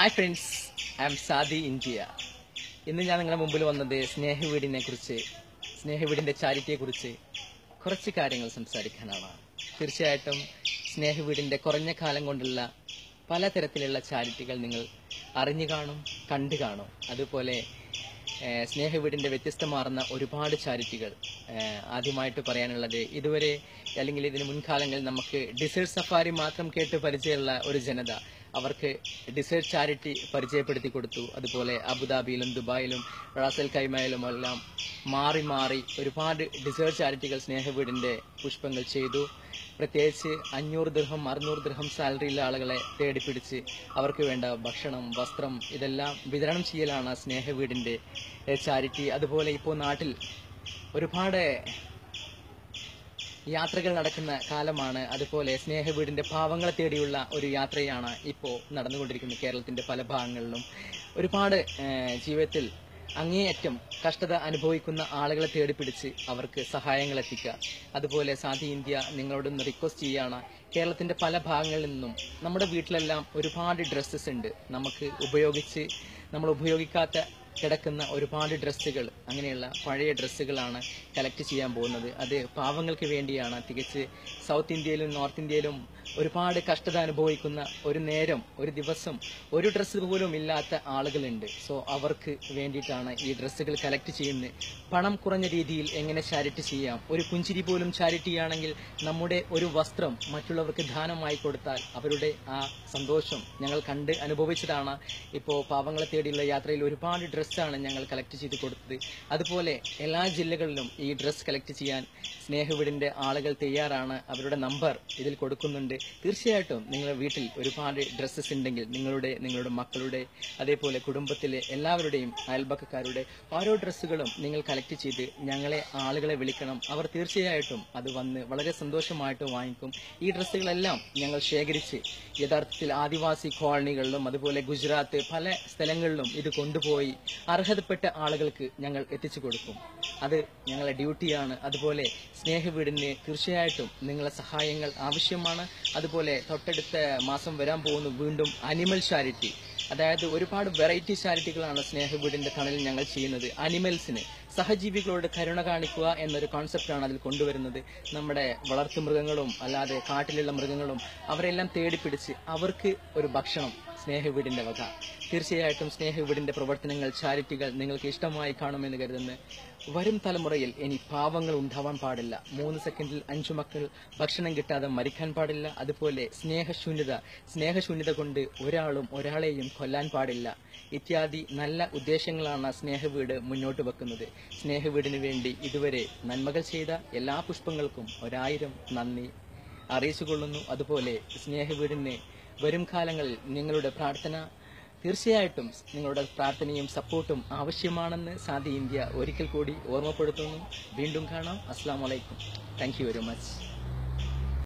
Hi friends I am Sadi India ഇന്ന് ഞാൻ നിങ്ങളുടെ മുമ്പിൽ വന്നത് സ്നേഹവീടിനെ കുറിച്ച് സ്നേഹവീടിന്റെ ചാരിറ്റിയെ കുറിച്ച് കുറച്ച് കാര്യങ്ങൾ സംസാരിക്കാനാണ്. തീർച്ചയായിട്ടും സ്നേഹവീടിന്റെ കുറഞ്ഞ കാലം കൊണ്ടുള്ള പലതരത്തിലുള്ള ചാരിറ്റികൾ നിങ്ങൾ അറിഞ്ഞു കാണും കണ്ടു കാണും. അതുപോലെ സ്നേഹ സ്നേഹവീടിന്റെ വ്യത്യസ്തമാർന്ന ഒരുപാട് ചാരിറ്റികൾ ആദ്യമായിട്ട് പറയാനുള്ളത് ഇതുവരെ അല്ലെങ്കിൽ ഇതിന് മുൻകാലങ്ങളിൽ നമുക്ക് ഡിസേർട്ട് സഫാരി മാത്രം കേട്ട് പരിചയമുള്ള ഒരു ജനത അവർക്ക് ഡിസേർട്ട് ചാരിറ്റി പരിചയപ്പെടുത്തി കൊടുത്തു. അതുപോലെ അബുദാബിയിലും ദുബായിലും റാസൽ കൈമയിലും എല്ലാം മാറി മാറി ഒരുപാട് ഡിസേർട്ട് ചാരിറ്റികൾ സ്നേഹവീടിന്റെ പുഷ്പങ്ങൾ ചെയ്തു. പ്രത്യേകിച്ച് അഞ്ഞൂറ് ദൃഹം അറുന്നൂറ് ദൃഹം സാലറിയുള്ള ആളുകളെ തേടിപ്പിടിച്ച് അവർക്ക് വേണ്ട ഭക്ഷണം വസ്ത്രം ഇതെല്ലാം വിതരണം ചെയ്യലാണ് സ്നേഹവീടിന്റെ ചാരിറ്റി. അതുപോലെ ഇപ്പോൾ നാട്ടിൽ ഒരുപാട് യാത്രകൾ നടക്കുന്ന കാലമാണ് അതുപോലെ സ്നേഹവീടിന്റെ പാവങ്ങളെ തേടിയുള്ള ഒരു യാത്രയാണ് ഇപ്പോൾ നടന്നുകൊണ്ടിരിക്കുന്നത് കേരളത്തിന്റെ പല ഭാഗങ്ങളിലും. ഒരുപാട് ജീവിതത്തിൽ അങ്ങേയറ്റം കഷ്ടത അനുഭവിക്കുന്ന ആളുകളെ തേടിപ്പിടിച്ച് അവർക്ക് സഹായങ്ങൾ എത്തിക്കുക. അതുപോലെ സാധി ഇന്ത്യ നിങ്ങളോടൊന്ന് റിക്വസ്റ്റ് ചെയ്യുകയാണ് കേരളത്തിന്റെ പല ഭാഗങ്ങളിൽ നിന്നും നമ്മുടെ വീട്ടിലെല്ലാം ഒരുപാട് ഡ്രസ്സസ് ഉണ്ട്. നമുക്ക് ഉപയോഗിച്ച് നമ്മൾ ഉപയോഗിക്കാത്ത കിടക്കുന്ന ഒരുപാട് ഡ്രസ്സുകൾ അങ്ങനെയുള്ള പഴയ ഡ്രസ്സുകളാണ് കളക്ട് ചെയ്യാൻ പോകുന്നത്. അത് പാവങ്ങൾക്ക് വേണ്ടിയാണ്. തികച്ച് സൗത്ത് ഇന്ത്യയിലും നോർത്ത് ഇന്ത്യയിലും ഒരുപാട് കഷ്ടത അനുഭവിക്കുന്ന ഒരു നേരം ഒരു ദിവസം ഒരു ഡ്രസ്സ് പോലും ഇല്ലാത്ത ആളുകളുണ്ട്. സോ അവർക്ക് വേണ്ടിയിട്ടാണ് ഈ ഡ്രസ്സുകൾ കളക്ട് ചെയ്യുന്നത്. പണം കുറഞ്ഞ രീതിയിൽ എങ്ങനെ ചാരിറ്റി ചെയ്യാം? ഒരു പുഞ്ചിരി പോലും ചാരിറ്റി ആണെങ്കിൽ നമ്മുടെ ഒരു വസ്ത്രം മറ്റുള്ളവർക്ക് ദാനമായി കൊടുത്താൽ അവരുടെ ആ സന്തോഷം ഞങ്ങൾ കണ്ട് അനുഭവിച്ചതാണ്. ഇപ്പോൾ പാവങ്ങളെ തേടിയുള്ള യാത്രയിൽ ഒരുപാട് ഡ്രസ്സാണ് ഞങ്ങൾ കളക്ട് ചെയ്ത് കൊടുത്തത്. അതുപോലെ എല്ലാ ജില്ലകളിലും ഈ ഡ്രസ്സ് കളക്ട് ചെയ്യാൻ സ്നേഹവീടിന്റെ ആളുകൾ തയ്യാറാണ്. അവരുടെ നമ്പർ ഇതിൽ കൊടുക്കുന്നുണ്ട്. തീർച്ചയായിട്ടും നിങ്ങളുടെ വീട്ടിൽ ഒരുപാട് ഡ്രസ്സസ് ഉണ്ടെങ്കിൽ നിങ്ങളുടെ നിങ്ങളുടെ മക്കളുടെ അതേപോലെ കുടുംബത്തിലെ എല്ലാവരുടെയും അയൽപക്കക്കാരുടെ ഓരോ ഡ്രസ്സുകളും നിങ്ങൾ കളക്ട് ചെയ്ത് ഞങ്ങളെ ആളുകളെ വിളിക്കണം. അവർ തീർച്ചയായിട്ടും അത് വന്ന് വളരെ സന്തോഷമായിട്ട് വാങ്ങിക്കും. ഈ ഡ്രസ്സുകളെല്ലാം ഞങ്ങൾ ശേഖരിച്ച് യഥാർത്ഥത്തിൽ ആദിവാസി കോളനികളിലും അതുപോലെ ഗുജറാത്ത് പല സ്ഥലങ്ങളിലും ഇത് കൊണ്ടുപോയി അർഹതപ്പെട്ട ആളുകൾക്ക് ഞങ്ങൾ എത്തിച്ചു കൊടുക്കും. അത് ഞങ്ങളുടെ ഡ്യൂട്ടിയാണ്. അതുപോലെ സ്നേഹവീടിന് തീർച്ചയായിട്ടും നിങ്ങളെ സഹായങ്ങൾ ആവശ്യമാണ്. അതുപോലെ തൊട്ടടുത്ത മാസം വരാൻ പോകുന്നു വീണ്ടും അനിമൽ ചാരിറ്റി അതായത് ഒരുപാട് വെറൈറ്റി ചാരിറ്റികളാണ് സ്നേഹവീടിന്റെ തണലിൽ ഞങ്ങൾ ചെയ്യുന്നത്. അനിമൽസിന് സഹജീവികളോട് കരുണ കാണിക്കുക എന്നൊരു കോൺസെപ്റ്റാണ് അതിൽ കൊണ്ടുവരുന്നത്. നമ്മുടെ വളർത്തു മൃഗങ്ങളും അല്ലാതെ കാട്ടിലുള്ള മൃഗങ്ങളും അവരെല്ലാം തേടിപ്പിടിച്ച് അവർക്ക് ഒരു ഭക്ഷണം സ്നേഹവീടിന്റെ വക. തീർച്ചയായിട്ടും സ്നേഹവീടിന്റെ പ്രവർത്തനങ്ങൾ ചാരിറ്റികൾ നിങ്ങൾക്ക് ഇഷ്ടമായി കാണുമെന്ന് കരുതുന്നു. വരും തലമുറയിൽ ഇനി പാവങ്ങൾ ഉണ്ടാവാൻ പാടില്ല. മൂന്ന് സെക്കൻഡിൽ അഞ്ചു മക്കൾ ഭക്ഷണം കിട്ടാതെ മരിക്കാൻ പാടില്ല. അതുപോലെ സ്നേഹശൂന്യത സ്നേഹശൂന്യത കൊണ്ട് ഒരാളും ഒരാളെയും കൊല്ലാൻ പാടില്ല. ഇത്യാദി നല്ല ഉദ്ദേശങ്ങളാണ് സ്നേഹവീട് മുന്നോട്ട് വെക്കുന്നത്. സ്നേഹവീടിന് വേണ്ടി ഇതുവരെ നന്മകൾ ചെയ്ത എല്ലാ പുഷ്പങ്ങൾക്കും ഒരായിരം നന്ദി അറിയിച്ചു കൊള്ളുന്നു അതുപോലെ സ്നേഹവീടിന് വരും കാലങ്ങളിൽ നിങ്ങളുടെ പ്രാർത്ഥന തീർച്ചയായിട്ടും നിങ്ങളുടെ പ്രാർത്ഥനയും സപ്പോർട്ടും ആവശ്യമാണെന്ന് സാദി ഇന്ത്യ ഒരിക്കൽ കൂടി ഓർമ്മപ്പെടുത്തുന്നു. വീണ്ടും കാണാം. അസ്സാം വലൈക്കും താങ്ക് വെരി മച്ച്